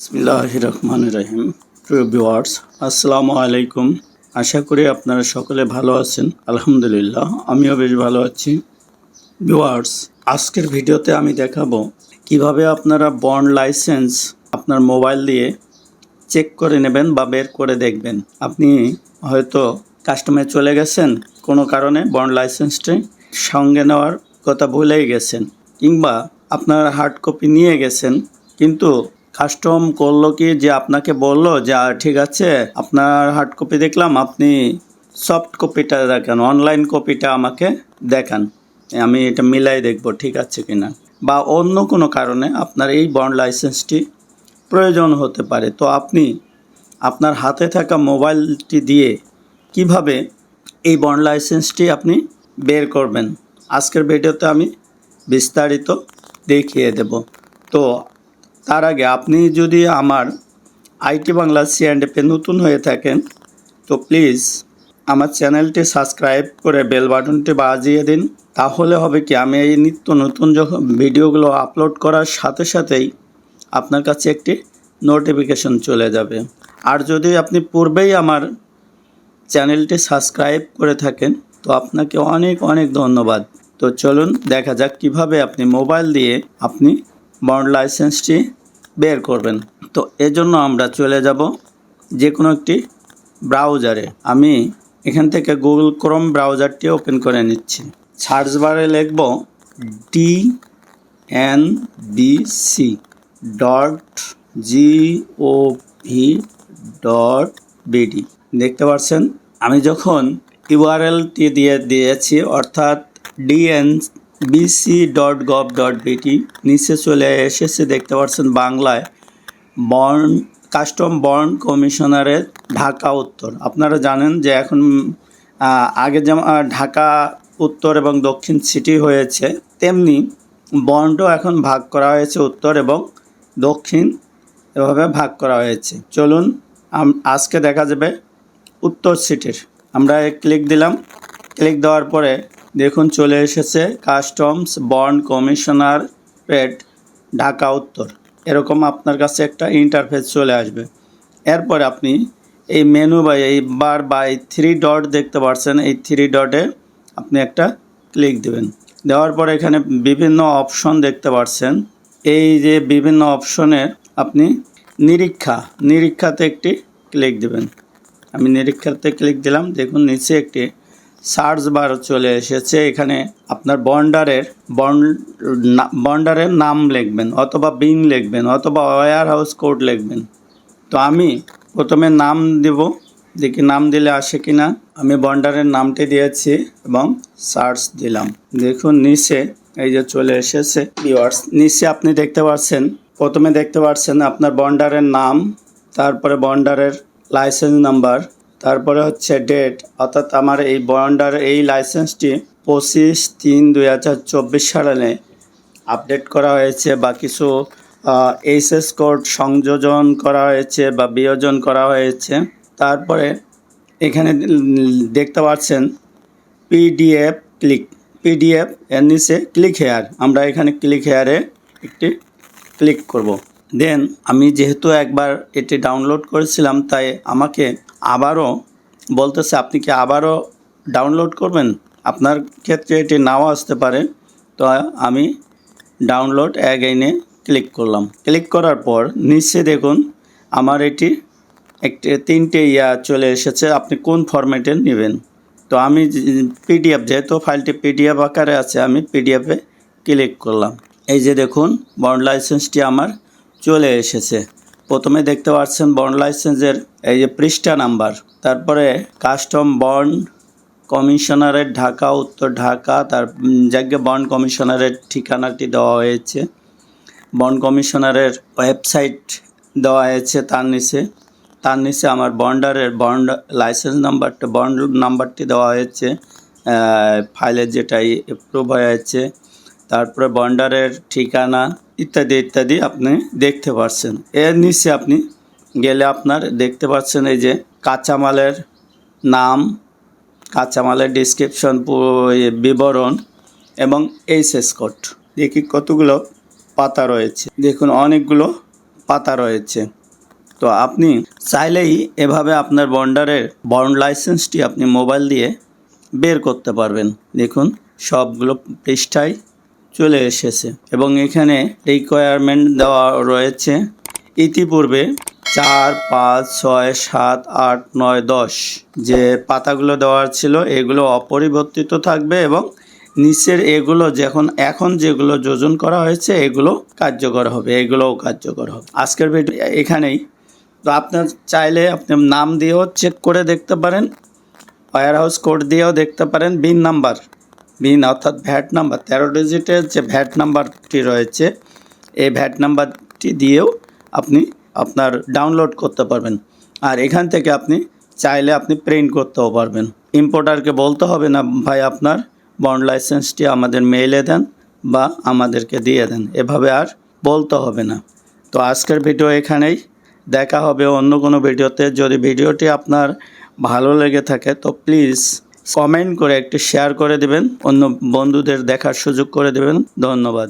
বিসমিল্লাহ রহমান রহিম প্রিয় ভিওয়ার্স আসসালামু আলাইকুম। আশা করি আপনারা সকলে ভালো আছেন। আলহামদুলিল্লাহ, আমিও বেশ ভালো আছি। ভিওয়ার্স আজকের ভিডিওতে আমি দেখাবো কীভাবে আপনারা বন্ড লাইসেন্স আপনার মোবাইল দিয়ে চেক করে নেবেন বা বের করে দেখবেন। আপনি হয়তো কাস্টমে চলে গেছেন, কোনো কারণে বন্ড লাইসেন্সটি সঙ্গে নেওয়ার কথা ভুলেই গেছেন, কিংবা আপনার হার্ড কপি নিয়ে গেছেন, কিন্তু কাস্টম করল কি যে আপনাকে বলল যে ঠিক আছে, আপনার হার্ড কপি দেখলাম, আপনি সফট কপিটা দেখান অনলাইন কপিটা আমাকে দেখান। আমি এটা মিলাই দেখব, ঠিক আছে কিনা? বা অন্য কোনো কারণে আপনার এই বন্ড লাইসেন্সটি প্রয়োজন হতে পারে। তো আপনি আপনার হাতে থাকা মোবাইলটি দিয়ে কীভাবে এই বন্ড লাইসেন্সটি আপনি বের করবেন? আজকের ভিডিওতে আমি বিস্তারিত দেখিয়ে দেব। তো তার আগে আপনি যদি আমার আইটি বাংলা সিঅ্যান্ডএপে নতুন হয়ে থাকেন, তো প্লিজ আমার চ্যানেলটি সাবস্ক্রাইব করে বেল বাটনটি বাজিয়ে দিন। তাহলে হবে কি, আমি এই নিত্য নতুন যখন ভিডিওগুলো আপলোড করার সাথে সাথেই আপনার কাছে একটি নোটিফিকেশন চলে যাবে। আর যদি আপনি পূর্বেই আমার চ্যানেলটি সাবস্ক্রাইব করে থাকেন, তো আপনাকে অনেক অনেক ধন্যবাদ। তো চলুন দেখা যাক কীভাবে আপনি মোবাইল দিয়ে আপনি বন্ড লাইসেন্সটি বের করবেন। তো এজন্য আমরা চলে যাব যে কোনো একটি ব্রাউজারে। আমি এখান থেকে গুগল ক্রোম ব্রাউজারটি ওপেন করে নিচ্ছি। সার্চ বারে লিখব D N B C dot G O V dot BD দেখতে পাচ্ছেন? আমি যখন ইউআরএলটি দিয়ে দিয়েছি, অর্থাৎ DN BC dot gov dot BT নিচে চলে এসেছে, দেখতে পাচ্ছেন বাংলায় বন্ড কাস্টম বন্ড কমিশনারের ঢাকা উত্তর। আপনারা জানেন যে এখন আগে যেমন ঢাকা উত্তর এবং দক্ষিণ সিটি হয়েছে, তেমনি বন্ডও এখন ভাগ করা হয়েছে উত্তর এবং দক্ষিণ এভাবে ভাগ করা হয়েছে। চলুন আজকে দেখা যাবে উত্তর সিটির। আমরা ক্লিক দিলাম, ক্লিক দেওয়ার পরে দেখুন, চলে এসেছে customs bond commissionerate Dhaka উত্তর। এরকম আপনার কাছে একটা ইন্টারফেস চলে আসবে। এরপর আপনি এই মেনু বা এই বার বা এই থ্রি ডট দেখতে পাচ্ছেন এই থ্রি ডটে আপনি একটা ক্লিক দিবেন। দেওয়ার পর এখানে বিভিন্ন অপশন দেখতে পাচ্ছেন এই যে বিভিন্ন অপশনের আপনি নিরীক্ষা, নিরীক্ষাতে একটি ক্লিক দিবেন। আমি নিরীক্ষাতে ক্লিক দিলাম। দেখুন, নিচে একটি সার্চ বার চলে এসেছে। এখানে আপনার বন্ডারের বন্ড বন্ডারের নাম লিখবেন অথবা বিন লিখবেন অথবা ওয়ার হাউস কোড লিখবেন। তো আমি প্রথমে নাম দেব, দেখি নাম দিলে আসে কি না আমি বন্ডারের নামটি দিয়েছি এবং সার্চ দিলাম। দেখুন, নিচে এই যে চলে এসেছে ভিউয়ার্স নিচে আপনি দেখতে পাচ্ছেন প্রথমে দেখতে পাচ্ছেন আপনার বন্ডারের নাম, তারপরে বন্ডারের লাইসেন্স নাম্বার তারপরে হচ্ছে ডেট অর্থাৎ আমার এই বন্ডার এই লাইসেন্সটি পঁচিশ তিন দুই হাজার চব্বিশ সালে আপডেট করা হয়েছে বা কিছু এইচএস কোড সংযোজন করা হয়েছে বা বিয়োজন করা হয়েছে। তারপরে এখানে দেখতে পাচ্ছেন পিডিএফ ক্লিক পিডিএফ এর নিচে ক্লিক হেয়ার আমরা এখানে ক্লিক হেয়ারে একটি ক্লিক করব। দেন আমি যেহেতু একবার এটি ডাউনলোড করেছিলাম, তাই আমাকে আবারও বলতেছে, আপনি কি আবারও ডাউনলোড করবেন? আপনার ক্ষেত্রে এটি নাও আসতে পারে। তো আমি ডাউনলোড অ্যাগেইনে ক্লিক করলাম। ক্লিক করার পর নিচে দেখুন, আমার এটি একটি, তিনটে ইয়া চলে এসেছে, আপনি কোন ফরম্যাটে নেবেন? তো আমি পিডিএফ যেহেতু ফাইলটি পিডিএফ আকারে আছে, আমি পিডিএফে ক্লিক করলাম। এই যে দেখুন বন্ড লাইসেন্সটি আমার চলে এসেছে। প্রথমে দেখতে পাচ্ছেন বন্ড লাইসেন্সের এই যে পৃষ্ঠা নাম্বার। তারপরে কাস্টম বন্ড কমিশনারের ঢাকা, উত্তর ঢাকা, তার জায়গায় বন্ড কমিশনারের ঠিকানাটি দেওয়া হয়েছে। বন্ড কমিশনারের ওয়েবসাইট দেওয়া হয়েছে তার নিচে। তার নিচে আমার বন্ডারের বন্ড লাইসেন্স নাম্বারটা বন্ড নাম্বারটি দেওয়া হয়েছে। ফাইলের যেটা অ্যাপ্রুভ হয়েছে। তারপরে বন্ডারের ঠিকানা ইত্যাদি ইত্যাদি আপনি দেখতে পাচ্ছেন এর নিচে আপনি গেলে আপনার দেখতে পাচ্ছেন এই যে কাঁচামালের নাম, কাঁচামালের ডিসক্রিপশন বিবরণ এবং এইচএস কোড দেখি কতগুলো পাতা রয়েছে। দেখুন, অনেকগুলো পাতা রয়েছে। তো আপনি চাইলেই এভাবে আপনার বন্ডারের বন্ড লাইসেন্সটি আপনি মোবাইল দিয়ে বের করতে পারবেন। দেখুন, সবগুলো পৃষ্ঠায় চলে এসেছে। এবং এখানে রিকোয়ারমেন্ট দেওয়া রয়েছে। ইতিপূর্বে চার, পাঁচ, ছয়, সাত, আট, নয়, দশ যে পাতাগুলো দেওয়ার ছিল, এগুলো অপরিবর্তিত থাকবে এবং নিচের এগুলো যখন, এখন যেগুলো যোজন করা হয়েছে, এগুলো কার্যকর হবে, এগুলোও কার্যকর হবে। আজকের ভিডিও এখানেই। তো আপনার চাইলে আপনি নাম দিয়েও চেক করে দেখতে পারেন ওয়ার হাউস কোড দিয়েও দেখতে পারেন, বিন নাম্বার। বিন অর্থাৎ ভ্যাট নাম্বার তেরো ডিজিটের যে ভ্যাট নাম্বারটি রয়েছে, এই ভ্যাট নাম্বারটি দিয়েও আপনি আপনার ডাউনলোড করতে পারবেন। আর এখান থেকে আপনি চাইলে আপনি প্রিন্ট করতেও পারবেন। ইম্পোর্টারকে বলতে হবে না, ভাই, আপনার বন্ড লাইসেন্সটি আমাদের মেইলে দেন বা আমাদেরকে দিয়ে দেন। এভাবে আর বলতে হবে না। তো আজকের ভিডিও এখানেই। দেখা হবে অন্য কোনো ভিডিওতে যদি ভিডিওটি আপনার ভালো লেগে থাকে, তো প্লিজ কমেন্ট করে একটি শেয়ার করে দেবেন। অন্য বন্ধুদের দেখার সুযোগ করে দেবেন। ধন্যবাদ।